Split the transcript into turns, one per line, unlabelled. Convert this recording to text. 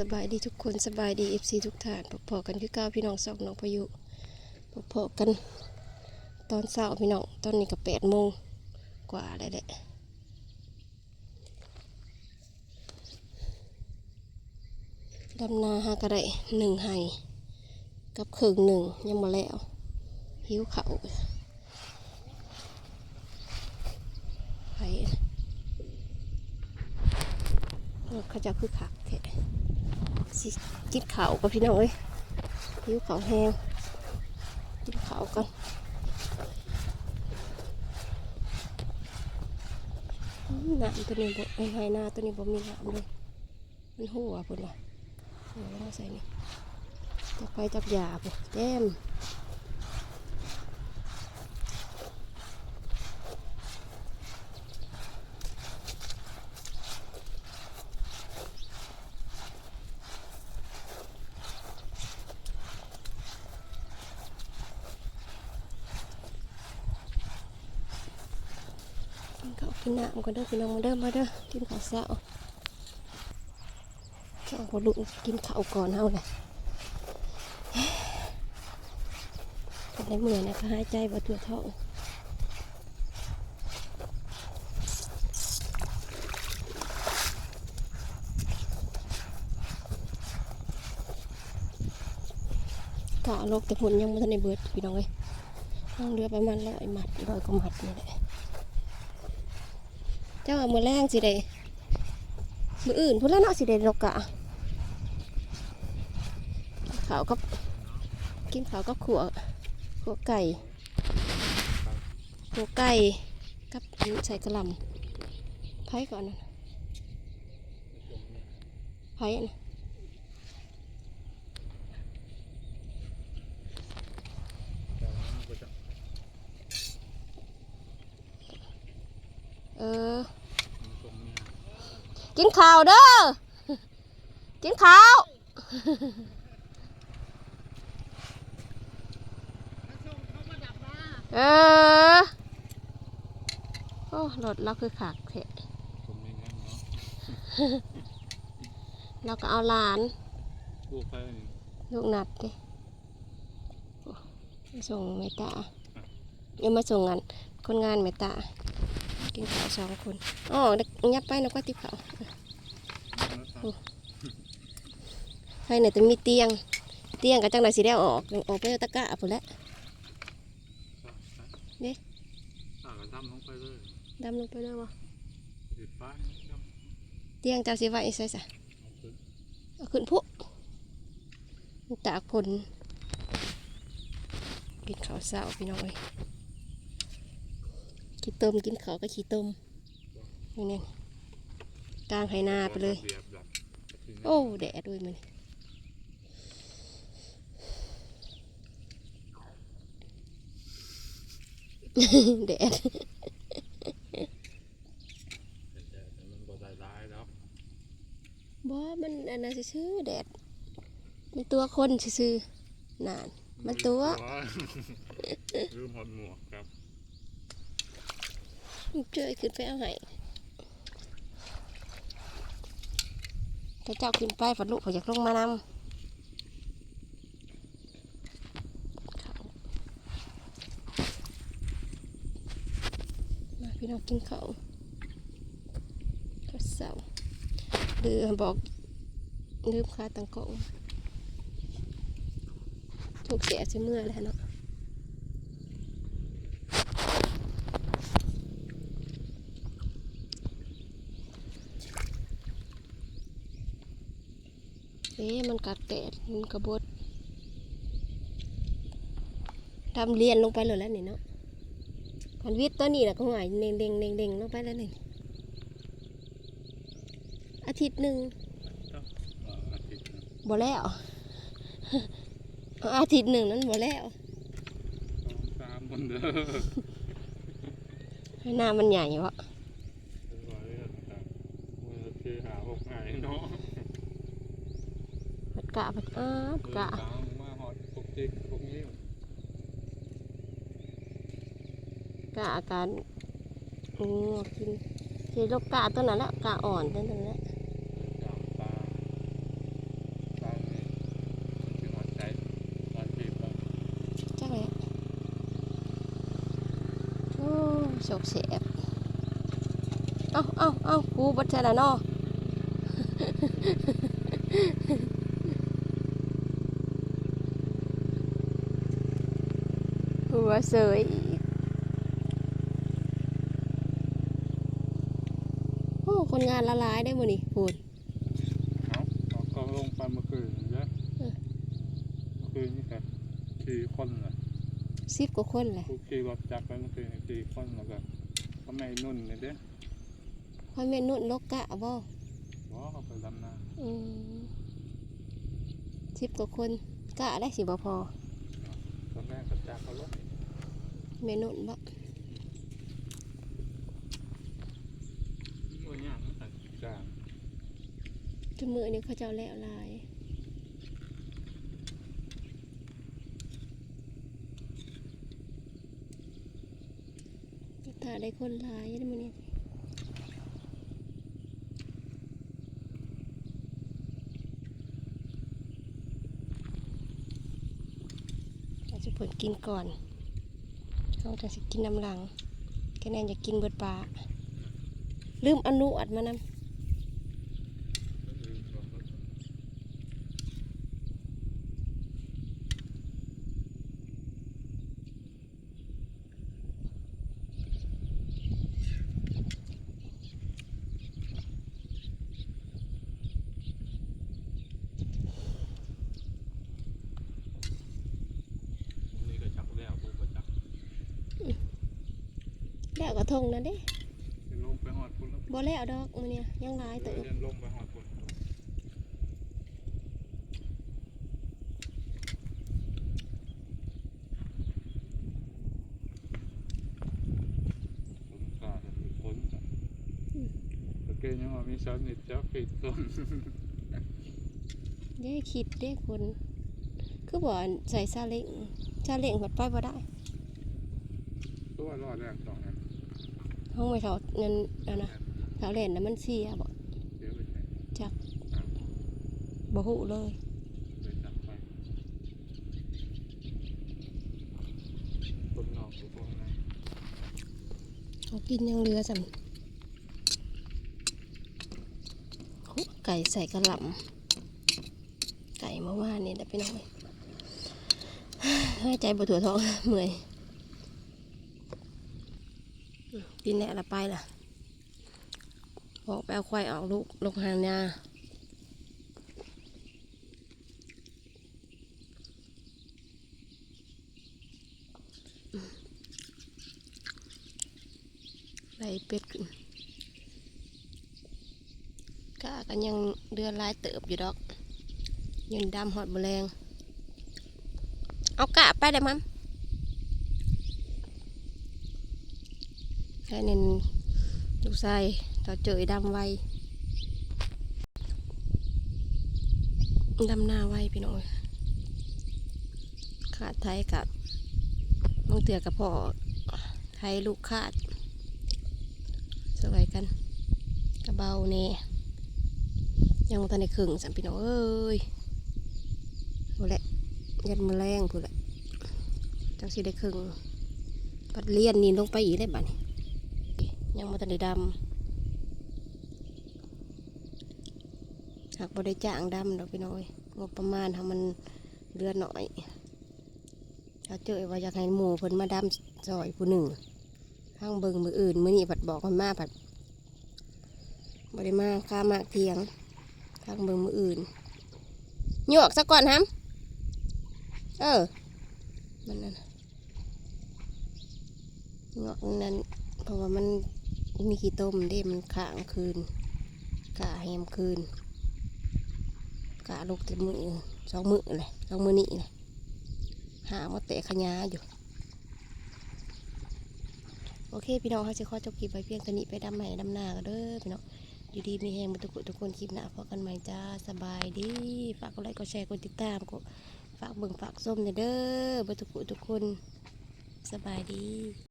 สบายดีทุกคนสบายดีเอฟซีทุกท่านพอๆกันคือเก้าพี่น้องสองน้องพายุพอๆกัน ตอนเช้าพี่น้องตอนนี้ก็แปดโมงกว่าแล้วแหละดำนาหากระไดหนึ่งไห้กับครึ่งหนึ่งยังมาแล้ว หิวเขาไปเขาจะคือขักแท้ สิกินข้าก็พี่น้องเอ้ยหิวข้าแห้งกินข้ากันน้ำตัวนี้บ่ไอ้ไฮนาตัวนี้บ่มีน้ำเลยมันหัวพุ่นว่ะหัวแล้วมาใส่นี่จับไปจับยาพุ่นเต็ม กินข้าวกินน้ำกันเด้อพี่น้องมาเด้อมาเด้อกินข้าวเช้าข้าวพอลุกกินข้าวก่อนเฮาเลยเป็นในเมื่อยนะคะหายใจบ่ทั่วท้องกะโลกแต่ผลยังไม่ทันได้เบิดพี่น้องเอ้ยต้องเรือประมาณร้อยหมัดร้อยกว่าหมัดนี่แหละ เจ้ามือแรงสิเด้มืออื่นพุ่นแล้วเนาะสิเด้ดอกกะขาวก็กินขาวก็ขัวขัวไก่ขัวไก่กับใส่กระลำไผ่ก่อนนะไผ่นะ เออ กินข้าวเด้อ กินข้าวเออ โอ้รถเราคือขากเถอะ
ผมไม่งั้นเนาะ
เราก็เอาหลาน
ลูกไป
ลูกนัดดิโอ้มาส่งเมตตาเดี๋ยวมาส่งงานคนงานเมตตา กินข้าวสองคนอ๋อเด็กยับไปนะก็ติบเขาวให้เนี่ยจะมีเตียง เตียงกับจังไหนสีแดงออกออกไปเอาตะกร้าพุ่นแหล้วเด้
อ่าก็ดำลงไปเลย
ดำลงไปเลยวะ
ติดป้ายดำ
เตียงเจ้าสิไว้ใส่ซะ
เอาขึ้น
เอาขึ้นพุมันตากผลกินข้าวเช้าพี่น้องเอ้ย ขี้ต้มกินข้าวก็ขี้ต้มนี่นี่กลางไหนาไปเลย
เบียบดับ
โอ้แดดด้วยมันแดด
แต่มันบ่ได้ร้ายแล้ว
บ่มันอันนั้นซื่อๆแดดมันตัวคนซื่อๆนาน มันตัว
ลืมหอดหมวกครับ
เจอขึ้นไปเอาให้ถ้าเจ้าขึ้นไปฝันลูกเขาอยากลงมานำเขามาพี่น้องกินข้าวข้าวเสาเดือบอกลืมคาตังกล่องถูกเสียเสเมื่อแล้วเนาะ เอ๊ะมันกัดแดดมันกระบดทำเรียนลงไปเลยแล้วนี่เนาะพันวิทย์ตัวนี้แหละก็หายเด้งเด้งเด้งเด้งลงไปแล้วนี่อาทิตย์หนึ่ง
อ่าอาทิตย์หนึ่ง
บ่แล้วอาทิตย์หนึ่งนั้นบ่แล้ว
สองสามคนเด้อ
ให้หน้ามันใหญ่วะ
ไว้ต่างมือคือหาหกไงเนาะ
ผัด กะบัดเอิกะ
กะ
อาการงูกินเจลกกะตัวนั้นแหละกะอ่อนตัวนั้นแหละ
โช
คเสียบเอาเอาเอากูบัดเท่านั้เนาะ วเสยอีกโอ้คนงานละลายได้หมดนี่พูด
เอาเอาก็ลงไปเมื่อคืนเยอะ
เออ
เมื่อคืนนี่แต่สี่คนเลย
สิบกว่าคนแหละ
ผู้ขี่รถจักรไปเมื่อคืนนี่สี่คนแล้วก็ก็ไม่นุ่นเลยเด้
พ่อแม่นุ่นลกกะบ่
บอกเขาไปดำนา
อืมสิบกว่าคนกะได้สิบ่พอ
ตอนแรกก็จักรเขาลด
แม่นุ่นบ่
ตัวอย่างนั้นแต่จ้าง
จมือนี่เขาเจ้าแล้วลายถ้าได้คนหลายได้มื้อนี้เราจะเปิดกินก่อน เอาจะสิกินน้ำหลังแค่นั้นอยากกินเบิดปลาลืมอนุอัดมานำ
นี่ก็จักรแล้วผู้ก็จักร
แล้วกระทงนั่นเด้
จะลงไปหอดพุ่นแล้ว
บ่แล้วดอกมื้อเนี้ยยังหลายเติบ
เดินลงไปหอดพุ่นผมกล้าจะมีคนจ้ะโอเคยังว่ามีสามนิดจักปิดต้น
เด้คิดเด้คนคือบ่อันใส่ซาเล้งซาเล้งหดไปบ่ได้
ตัวรอดแรกสองอัน
ห้องไม่เท่าเงินเอานะเท่าเล่นน่ะมันเสียบ่
เดี๋ยวไปใช้
จักบ่ฮู้เลย
ไปจับไปคนนอกหรือคนใน
เขากินยังเหลือสำไก่ใส่กระหล่ำไก่เมื่อวานนี่ได้ไปหน่อยหายใจบ่ทั่วท้อง เมื่อย อืมกินแหละละไปล่ะออกไปเอาควายออกลูกลงหางนาไล่เป็ดขึ้นกะกันยังเดือนลายเติบอยู่ดอกยืนดำหอดแมลงเอากะไปได้มั้ง แค่นี้ลูกชายต่อเจอดำไวดำหน้าไวพี่น้อยขาดไทยกับบางเตือกับพ่อไทยลูกขาดสวยกันกระเบาเน่ยังบ่ทันได้ครึ่งสัมพี่น้องเอ้ยเอาแหละยัดมือแรงพูแหละจังสิได้ครึ่งปัดเลียนนี่ลงไปอีกได้บ้านี่ ยังมาตันได้ดำหากบ่ได้จ้างดำดอกพี่น้อยงบประมาณทำมันเรือหน่อยถ้าเจอว่าอยากให้หมูเพิ่นมาดำซอยผู้หนึ่งข้างเบิงมืออื่นมือนี้ผัดบอกคนมาผัดบ่ได้มาข้ามากเทียงข้างเบิงมืออื่นหยวกซะก่อนฮัมเออมันนั่นน่ะเงาะนั้นเพราะว่ามัน มีขี้ต้มเด้มันค้างคืนกะแฮมคืนกะลูกแต่มือสองมือเลยสองมือนี่เลยหามาเตะขยาอยู่โอเค พี่น้องเขาจะข้อจบคลิปไปเพียงเท่านี้ไปดำใหม่ดำหน้ากันเด้อพี่น้องอยู่ดีมีแหงมาทุกคนทุกคนคลิปหน้าพบกันใหม่จ้าสบายดี ฝากกดไลค์กดแชร์กดติดตามกดฝากเบิ่งฝากส้มเด้อเด้อเบ่ทุกผู้ทุกคนสบายดี